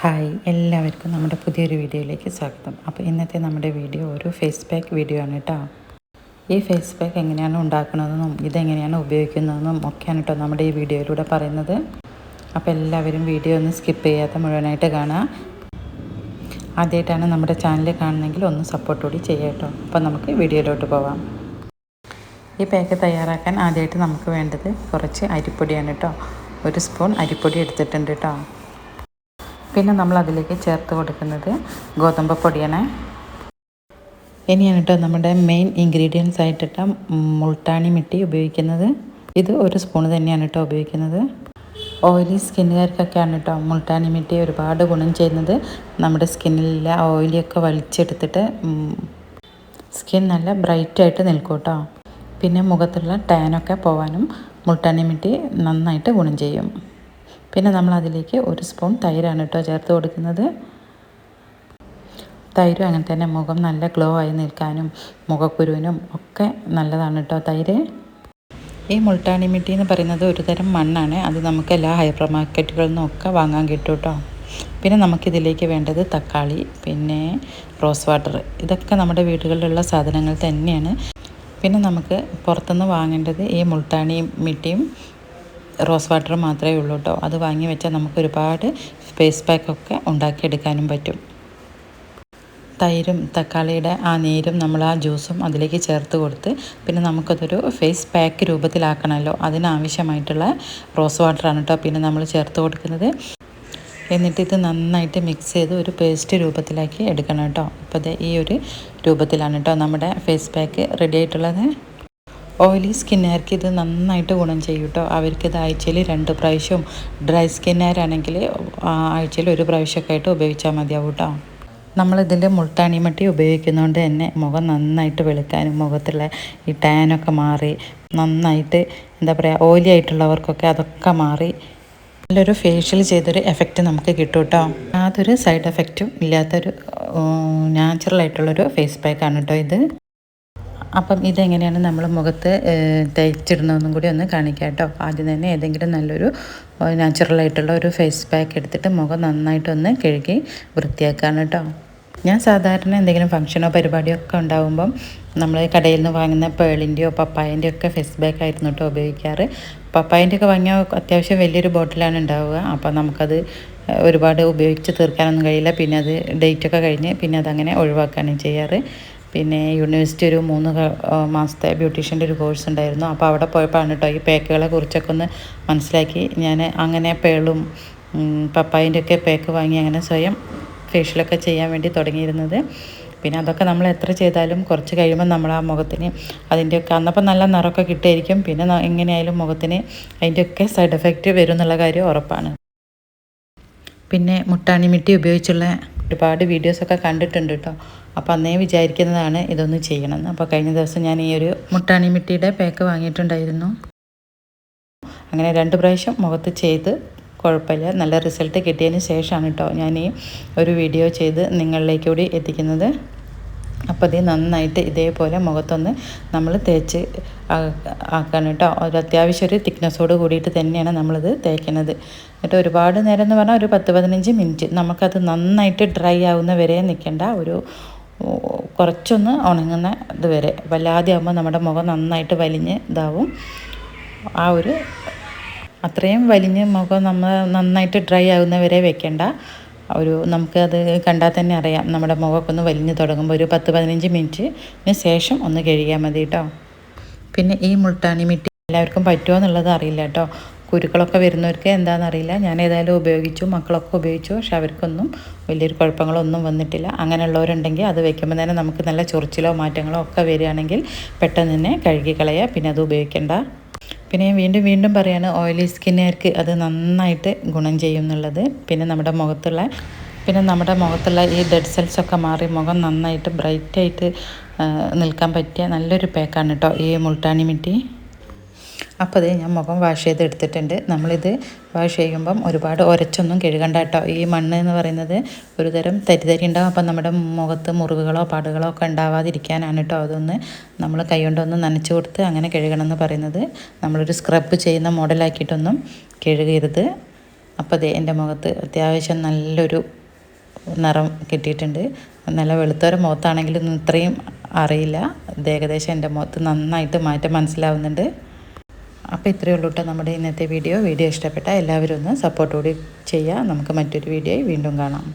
Hi എല്ലാവർക്കും നമ്മുടെ പുതിയൊരു വീഡിയോയിലേക്ക് സ്വാഗതം. അപ്പോൾ ഇന്നത്തെ നമ്മുടെ വീഡിയോ ഒരു ഫേസ് പാക്ക് വീഡിയോ ആണ് കേട്ടോ. ഈ ഫേസ് പാക്ക് എങ്ങനെയാണ് ഉണ്ടാക്കുന്നതെന്നും ഇതെങ്ങനെയാണ് ഉപയോഗിക്കുന്നതെന്നും ഒക്കെയാണ് കേട്ടോ നമ്മുടെ ഈ വീഡിയോയിലൂടെ പറയുന്നത്. അപ്പോൾ എല്ലാവരും വീഡിയോ ഒന്ന് സ്കിപ്പ് ചെയ്യാത്ത മുഴുവനായിട്ട് കാണാം. ആദ്യമായിട്ടാണ് നമ്മുടെ ചാനൽ കാണുന്നതെങ്കിൽ ഒന്ന് സപ്പോർട്ട് കൂടി ചെയ്യാം കേട്ടോ. അപ്പോൾ നമുക്ക് വീഡിയോയിലോട്ട് പോവാം. ഈ പാക്ക് തയ്യാറാക്കാൻ ആദ്യമായിട്ട് നമുക്ക് വേണ്ടത് കുറച്ച് അരിപ്പൊടിയാണ് കേട്ടോ. ഒരു സ്പൂൺ അരിപ്പൊടി എടുത്തിട്ടുണ്ട് കേട്ടോ. പിന്നെ നമ്മൾ അതിലേക്ക് ചേർത്ത് കൊടുക്കുന്നത് ഗോതമ്പ് പൊടിയാണ്. ഇനിയാണ് കേട്ടോ നമ്മുടെ മെയിൻ ഇൻഗ്രീഡിയൻസ് ആയിട്ടിട്ട മുൾട്ടാണി മിട്ടി ഉപയോഗിക്കുന്നത്. ഇത് ഒരു സ്പൂൺ തന്നെയാണ് കേട്ടോ ഉപയോഗിക്കുന്നത്. ഓയിലി സ്കിന്നുകാർക്കൊക്കെയാണ് കേട്ടോ മുൾട്ടാണി മിട്ടി ഒരുപാട് ഗുണം ചെയ്യുന്നത്. നമ്മുടെ സ്കിന്നിലെ ഓയിലിയൊക്കെ വലിച്ചെടുത്തിട്ട് സ്കിൻ നല്ല ബ്രൈറ്റായിട്ട് നിൽക്കും കേട്ടോ പിന്നെ മുഖത്തുള്ള ടാനൊക്കെ പോകാനും മുൾട്ടാണി മിട്ടി നന്നായിട്ട് ഗുണം ചെയ്യും. പിന്നെ നമ്മൾ അതിലേക്ക് ഒരു സ്പൂൺ തൈരാണ് കേട്ടോ ചേർത്ത് കൊടുക്കുന്നത്. തൈരും അങ്ങനെ തന്നെ മുഖം നല്ല ഗ്ലോ ആയി നിൽക്കാനും മുഖക്കുരുവിനും ഒക്കെ നല്ലതാണ് കേട്ടോ തൈര്. ഈ മുൾട്ടാണി മിട്ടി എന്ന് പറയുന്നത് ഒരു തരം മണ്ണാണ്. അത് നമുക്ക് എല്ലാ ഹൈപ്പർ മാർക്കറ്റുകളിൽ നിന്നൊക്കെ വാങ്ങാൻ കിട്ടും കേട്ടോ. പിന്നെ നമുക്കിതിലേക്ക് വേണ്ടത് തക്കാളി പിന്നെ റോസ് വാട്ടർ. ഇതൊക്കെ നമ്മുടെ വീടുകളിലുള്ള സാധനങ്ങൾ തന്നെയാണ്. പിന്നെ നമുക്ക് പുറത്തുനിന്ന് വാങ്ങേണ്ടത് ഈ മുൾട്ടാണിയും മിട്ടിയും റോസ് വാട്ടർ മാത്രമേ ഉള്ളൂ കേട്ടോ. അത് വാങ്ങി വെച്ചാൽ നമുക്ക് ഒരുപാട് ഫേസ് പാക്കൊക്കെ ഉണ്ടാക്കിയെടുക്കാനും പറ്റും. തൈരും തക്കാളിയുടെ ആ നീരും നമ്മൾ ആ ജ്യൂസും അതിലേക്ക് ചേർത്ത് കൊടുത്ത് പിന്നെ നമുക്കതൊരു ഫേസ് പാക്ക് രൂപത്തിലാക്കണമല്ലോ. അതിനാവശ്യമായിട്ടുള്ള റോസ് വാട്ടറാണ് കേട്ടോ പിന്നെ നമ്മൾ ചേർത്ത് കൊടുക്കുന്നത്. എന്നിട്ട് ഇത് നന്നായിട്ട് മിക്സ് ചെയ്ത് ഒരു പേസ്റ്റ് രൂപത്തിലാക്കി എടുക്കണം കേട്ടോ. അപ്പോൾ ഈ ഒരു രൂപത്തിലാണ് കേട്ടോ നമ്മുടെ ഫേസ് പാക്ക് റെഡി ആയിട്ടുള്ളത്. ഓയിലി സ്കിന്നുകാർക്ക് ഇത് നന്നായിട്ട് ഗുണം ചെയ്യും കേട്ടോ. അവർക്കിത് ആഴ്ചയിൽ രണ്ട് പ്രാവശ്യവും ഡ്രൈ സ്കിന്നുകാരാണെങ്കിൽ ആഴ്ചയിൽ ഒരു പ്രാവശ്യമൊക്കെ ആയിട്ട് ഉപയോഗിച്ചാൽ മതിയാവും കേട്ടോ. നമ്മളിതിന്റെ മുൾട്ടാണി മട്ടി ഉപയോഗിക്കുന്നതുകൊണ്ട് തന്നെ മുഖം നന്നായിട്ട് വെളുക്കാനും മുഖത്തുള്ള ഈ ടാനൊക്കെ മാറി നന്നായിട്ട് എന്താ പറയുക ഓയിലി ആയിട്ടുള്ളവർക്കൊക്കെ അതൊക്കെ മാറി നല്ലൊരു ഫേഷ്യൽ ചെയ്തൊരു എഫക്റ്റ് നമുക്ക് കിട്ടും കേട്ടോ. യാതൊരു സൈഡ് എഫക്റ്റും ഇല്ലാത്തൊരു നാച്ചുറൽ ആയിട്ടുള്ളൊരു ഫേസ് പാക്കാണ് കേട്ടോ ഇത്. അപ്പം ഇതെങ്ങനെയാണ് നമ്മൾ മുഖത്ത് തേച്ചിടുന്നതെന്നും കൂടി ഒന്ന് കാണിക്കാം കേട്ടോ. ആദ്യം തന്നെ ഏതെങ്കിലും നല്ലൊരു നാച്ചുറൽ ആയിട്ടുള്ള ഒരു ഫേസ് പാക്ക് എടുത്തിട്ട് മുഖം നന്നായിട്ടൊന്ന് കഴുകി വൃത്തിയാക്കാണ് കേട്ടോ. ഞാൻ സാധാരണ എന്തെങ്കിലും ഫംഗ്ഷനോ പരിപാടിയോ ഒക്കെ ഉണ്ടാകുമ്പം നമ്മൾ കടയിൽ നിന്ന് വാങ്ങുന്ന പേളിന്റെയോ പപ്പായന്റെയോ ഒക്കെ ഫേസ് പാക്ക് ആയിരുന്നു കേട്ടോ ഉപയോഗിക്കാറ്. പപ്പായന്റെ ഒക്കെ വാങ്ങിയാൽ അത്യാവശ്യം വലിയൊരു ബോട്ടിലാണ് ഉണ്ടാവുക. അപ്പോൾ നമുക്കത് ഒരുപാട് ഉപയോഗിച്ച് തീർക്കാനൊന്നും കഴിയില്ല. പിന്നെ അത് ഡേറ്റൊക്കെ കഴിഞ്ഞ് പിന്നെ അതങ്ങനെ ഒഴിവാക്കുകയാണ് ചെയ്യാറ്. പിന്നെ യൂണിവേഴ്സിറ്റി ഒരു മൂന്ന് മാസത്തെ ബ്യൂട്ടീഷ്യന്റെ ഒരു കോഴ്സ് ഉണ്ടായിരുന്നു. അപ്പോൾ അവിടെ പോയപ്പോഴാണ് കേട്ടോ ഈ പേക്കുകളെ കുറിച്ചൊക്കെ ഒന്ന് മനസ്സിലാക്കി. ഞാൻ അങ്ങനെ പേളും പപ്പായിന്റെ ഒക്കെ പേക്ക് വാങ്ങി അങ്ങനെ സ്വയം ഫേഷ്യലൊക്കെ ചെയ്യാൻ വേണ്ടി തുടങ്ങിയിരുന്നത്. പിന്നെ അതൊക്കെ നമ്മൾ എത്ര ചെയ്താലും കുറച്ച് കഴിയുമ്പോൾ നമ്മൾ ആ മുഖത്തിന് അതിന്റെയൊക്കെ അന്നപ്പം നല്ല നിറമൊക്കെ കിട്ടുമായിരിക്കും പിന്നെ എങ്ങനെയായാലും മുഖത്തിന് അതിന്റെയൊക്കെ സൈഡ് എഫക്റ്റ് വരും എന്നുള്ള കാര്യം ഉറപ്പാണ്. പിന്നെ മുട്ടാണിമിട്ടി ഉപയോഗിച്ചുള്ള ഒരുപാട് വീഡിയോസൊക്കെ കണ്ടിട്ടുണ്ട് കേട്ടോ അപ്പോൾ അന്നേ വിചാരിക്കുന്നതാണ് ഇതൊന്ന് ചെയ്യണമെന്ന്. അപ്പോൾ കഴിഞ്ഞ ദിവസം ഞാൻ ഈ ഒരു മുട്ടാണി മിട്ടിയുടെ പാക്ക് വാങ്ങിയിട്ടുണ്ടായിരുന്നു. അങ്ങനെ രണ്ട് പ്രാവശ്യം മുഖത്ത് ചെയ്ത് കുഴപ്പമില്ല. നല്ല റിസൾട്ട് കിട്ടിയതിന് ശേഷമാണ് കേട്ടോ ഞാൻ ഈ ഒരു വീഡിയോ ചെയ്ത് നിങ്ങളിലേക്ക് കൂടി എത്തിക്കുന്നത്. അപ്പോൾ ഇത് നന്നായിട്ട് ഇതേപോലെ മുഖത്തൊന്ന് നമ്മൾ തേച്ച് ആക്കണം കേട്ടോ ഒരു അത്യാവശ്യം ഒരു തിക്നെസ്സോട് കൂടിയിട്ട് തന്നെയാണ് നമ്മളിത് തേക്കുന്നത് എന്നിട്ട് ഒരുപാട് നേരം എന്ന് പറഞ്ഞാൽ ഒരു പത്ത് പതിനഞ്ച് മിനിറ്റ്. നമുക്കത് നന്നായിട്ട് ഡ്രൈ ആവുന്ന വരെ നിൽക്കേണ്ട ഒരു കുറച്ചൊന്ന് ഉണങ്ങുന്ന ഇതുവരെ. വല്ലാതെ ആകുമ്പോൾ നമ്മുടെ മുഖം നന്നായിട്ട് വലിഞ്ഞ് ഇതാവും. ആ ഒരു അത്രയും വലിഞ്ഞ് മുഖം നമ്മൾ നന്നായിട്ട് ഡ്രൈ ആകുന്നവരെ വെക്കേണ്ട. ഒരു നമുക്ക് അത് കണ്ടാൽ തന്നെ അറിയാം. നമ്മുടെ മുഖമൊക്കെ ഒന്ന് വലിഞ്ഞ് തുടങ്ങുമ്പോൾ ഒരു പത്ത് പതിനഞ്ച് മിനിറ്റിന് ശേഷം ഒന്ന് കഴുകിയാൽ മതി കേട്ടോ. പിന്നെ ഈ മുൾട്ടാണി മിട്ടി എല്ലാവർക്കും പറ്റുമോ എന്നുള്ളത് അറിയില്ല കേട്ടോ. കുരുക്കളൊക്കെ വരുന്നവർക്ക് എന്താണെന്നറിയില്ല ഞാൻ ഏതായാലും ഉപയോഗിച്ചു മക്കളൊക്കെ ഉപയോഗിച്ചു പക്ഷെ അവർക്കൊന്നും വലിയൊരു കുഴപ്പങ്ങളൊന്നും വന്നിട്ടില്ല. അങ്ങനെയുള്ളവരുണ്ടെങ്കിൽ അത് വെക്കുമ്പോൾ തന്നെ നമുക്ക് നല്ല ചൊറിച്ചിലോ മാറ്റങ്ങളോ ഒക്കെ വരികയാണെങ്കിൽ പെട്ടെന്ന് തന്നെ കഴുകി കളയുക പിന്നെ അത് ഉപയോഗിക്കേണ്ട. പിന്നെ വീണ്ടും വീണ്ടും പറയാണ് ഓയിലി സ്കിന്നുകാർക്ക് അത് നന്നായിട്ട് ഗുണം ചെയ്യും എന്നുള്ളത്. പിന്നെ നമ്മുടെ മുഖത്തുള്ള പിന്നെ നമ്മുടെ മുഖത്തുള്ള ഈ ഡെഡ് സെൽസൊക്കെ മാറി മുഖം നന്നായിട്ട് ബ്രൈറ്റായിട്ട് നിൽക്കാൻ പറ്റിയ നല്ലൊരു പാക്കാണ് കേട്ടോ ഈ മുൾട്ടാണി മിട്ടി. അപ്പോൾ അതേ ഞാൻ മുഖം വാഷ് ചെയ്ത് എടുത്തിട്ടുണ്ട്. നമ്മളിത് വാഷ് ചെയ്യുമ്പം ഒരുപാട് ഒരച്ചൊന്നും കഴുകണ്ട കേട്ടോ. ഈ മണ്ണ് എന്ന് പറയുന്നത് ഒരു തരം തരിതരി ഉണ്ടാവും. അപ്പം നമ്മുടെ മുഖത്ത് മുറിവുകളോ പാടുകളോ ഒക്കെ ഉണ്ടാവാതിരിക്കാനാണ് കേട്ടോ. അതൊന്ന് നമ്മൾ കൈകൊണ്ടൊന്ന് നനച്ച് കൊടുത്ത് അങ്ങനെ കഴുകണം എന്ന് പറയുന്നത്. നമ്മളൊരു സ്ക്രബ് ചെയ്യുന്ന മോഡലാക്കിയിട്ടൊന്നും കഴുകരുത്. അപ്പോൾ അതെ എന്റെ മുഖത്ത് അത്യാവശ്യം നല്ലൊരു നിറം കിട്ടിയിട്ടുണ്ട്. നല്ല വെളുത്തൊരു മുഖത്താണെങ്കിലും ഇത്രയും അറിയില്ല. ഇത് ഏകദേശം എന്റെ മുഖത്ത് നന്നായിട്ട് മാറ്റം മനസ്സിലാവുന്നുണ്ട്. അപ്പോൾ ഇത്രയേ ഉള്ളൂ കേട്ടോ നമ്മുടെ ഇന്നത്തെ വീഡിയോ വീഡിയോ ഇഷ്ടപ്പെട്ട എല്ലാവരും ഒന്ന് സപ്പോർട്ട് കൂടി ചെയ്യുക നമുക്ക് മറ്റൊരു വീഡിയോയിൽ വീണ്ടും കാണാം.